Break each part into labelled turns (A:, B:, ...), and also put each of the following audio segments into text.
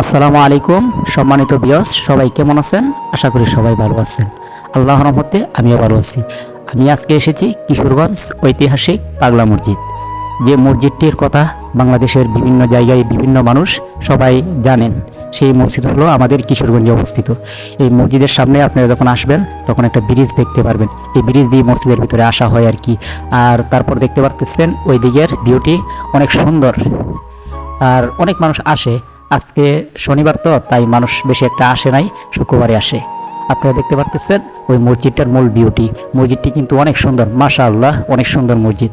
A: আসসালামু আলাইকুম, সম্মানিত বিয়স সবাই কেমন আছেন? আশা করি সবাই ভালো আছেন। আল্লাহ রহমতে আমিও ভালো আছি। আমি আজকে এসেছি কিশোরগঞ্জ ঐতিহাসিক পাগলা মসজিদ। যে মসজিদটির কথা বাংলাদেশের বিভিন্ন জায়গায় বিভিন্ন মানুষ সবাই জানেন, সেই মসজিদ হলো আমাদের কিশোরগঞ্জে অবস্থিত। এই মসজিদের সামনে আপনারা যখন আসবেন, তখন একটা ব্রিজ দেখতে পারবেন। এই ব্রিজ দিয়ে মসজিদের ভিতরে আসা হয় আর কি। আর তারপর দেখতে পারতেছেন ওই দিকের ভিউটি অনেক সুন্দর। আর অনেক মানুষ আসে আজকে শনিবার তো, তাই মানুষ বেশি একটা আসে নাই, শুক্রবারে আসে। আপনারা দেখতে পারতেছেন, ওই মসজিদটার মূল বিউটি মসজিদটি কিন্তু অনেক সুন্দর মাশা আল্লাহ অনেক সুন্দর মসজিদ।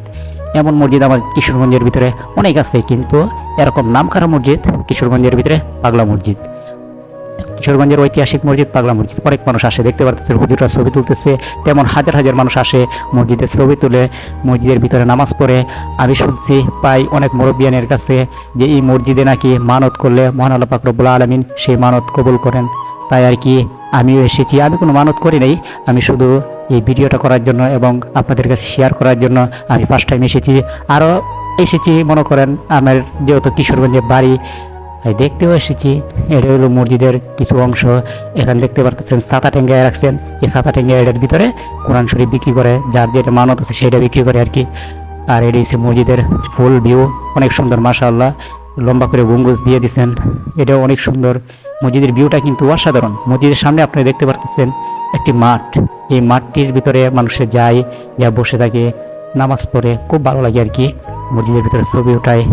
A: এমন মসজিদ আমার কিশোরগঞ্জের ভিতরে অনেক আছে, কিন্তু এরকম নামখারা মসজিদ কিশোরগঞ্জের ভিতরে পাগলা মসজিদ। কিশোরগঞ্জের ঐতিহাসিক মসজিদ পাগলা মসজিদ। অনেক মানুষ আসে, দেখতে পারতেছে হুজুররা ছবি তুলতেছে। তেমন হাজার হাজার মানুষ আসে মসজিদের ছবি তুলে, মসজিদের ভিতরে নামাজ পড়ে। আমি শুনছি, পাই অনেক মুরব্বিয়ানের কাছে যে এই মসজিদে নাকি মানত করলে মহান আল্লাহ পাক রব্বুল আলমিন সেই মানত কবুল করেন। তাই আর কি, আমিও এসেছি। আমি কোনো মানত করি নাই। আমি শুধু এই ভিডিওটা করার জন্য এবং আপনাদের কাছে শেয়ার করার জন্য আমি ফার্স্ট টাইম এসেছি। আরও এসেছি, মনে করেন, আমার যেহেতু কিশোরগঞ্জের বাড়ি তাই দেখতেও এসেছি। এটা হলো মসজিদের কিছু অংশ। এখানে দেখতে পারতেছেন ছাতা টেঙ্গায় রাখছেন। এই ছাতা টেঙ্গা এটার ভিতরে কোরআন শরীফ বিক্রি করে। যার যেটা মানত আছে সেটা বিক্রি করে আর কি। আর এটি হচ্ছে মসজিদের ফুল ভিউ। অনেক সুন্দর, মাশাআল্লাহ। লম্বা করে গম্বুজ দিয়ে দিচ্ছেন এটাও অনেক সুন্দর। মসজিদের ভিউটা কিন্তু অসাধারণ। মসজিদের সামনে আপনি দেখতে পারতেছেন একটি মাঠ। এই মাঠটির ভিতরে মানুষে যায়, যা বসে থাকে, নামাজ পড়ে। খুব ভালো লাগে আর কি মসজিদের ভিতরে ছবি ওঠায়।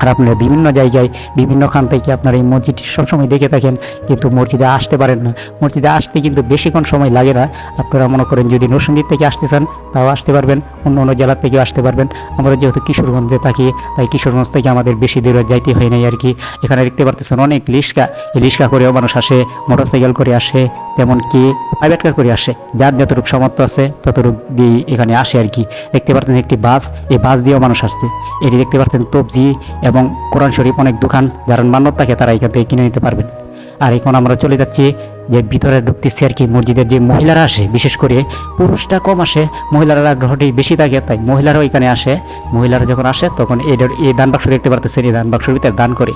A: আর আপনারা বিভিন্ন জায়গায়, বিভিন্ন খান থেকে আপনারা এই মসজিদটি সবসময় দেখে থাকেন, কিন্তু মসজিদে আসতে পারেন না। মসজিদে আসতে কিন্তু বেশিক্ষণ সময় লাগে না। আপনারা মনে করেন যদি নরসিংদীর থেকে আসতে চান, তাও আসতে পারবেন, অন্য অন্য জেলার থেকেও আসতে পারবেন। আমরা যেহেতু কিশোরগঞ্জে থাকি, তাই কিশোরগঞ্জ থেকে আমাদের বেশি দূরে যাইতে হয় নাই আর কি। এখানে দেখতে পারতেছেন অনেক লিস্কা এই লিস্কা করেও মানুষ আসে, মোটরসাইকেল করে আসে তেমন কি প্রাইভেট কার করে আসে। যার যতটুকু সামর্থ্য আছে, ততটুকু দিয়ে এখানে আসে আর কি। দেখতে পারতেন একটি বাস, এই বাস দিয়েও মানুষ আসছে। এটি দেখতে পারতেন তবজি এবং কোরআন শরীফ অনেক দোকান যারা মান্যত থাকে তারা এখান থেকে কিনে নিতে পারবেন। আর এখন আমরা চলে যাচ্ছি যে ভিতরে ঢুকতেছি আর কি, মসজিদের যে মহিলারা আসে, বিশেষ করে পুরুষটা কম আসে মহিলারা আগ্রহটি বেশি থাকে, তাই মহিলারাও এখানে আসে। মহিলারা যখন আসে, তখন এই এই দান বাক্স দেখতে পারতেছেন, এই দান বাক্সের ভিতরে দান করে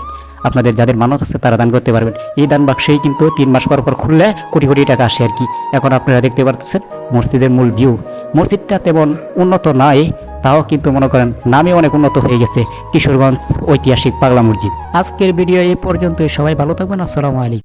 A: আপনাদের যাদের মানত আছে, তারা দান করতে পারবেন। এই দান বাক্সেই কিন্তু তিন মাস পর পর খুললে কোটি কোটি টাকা আসে আর কি। এখন আপনারা দেখতে পারতেছেন মসজিদের মূল ভিউ মসজিদটা তেমন উন্নত নাই তাও কিন্তু মনে করেন নামে অনেক উন্নত হয়ে গেছে কিশোরগঞ্জ ঐতিহাসিক পাগলা মসজিদ। আজকের ভিডিও এই পর্যন্তই। সবাই ভালো থাকবেন। আসসালামু আলাইকুম।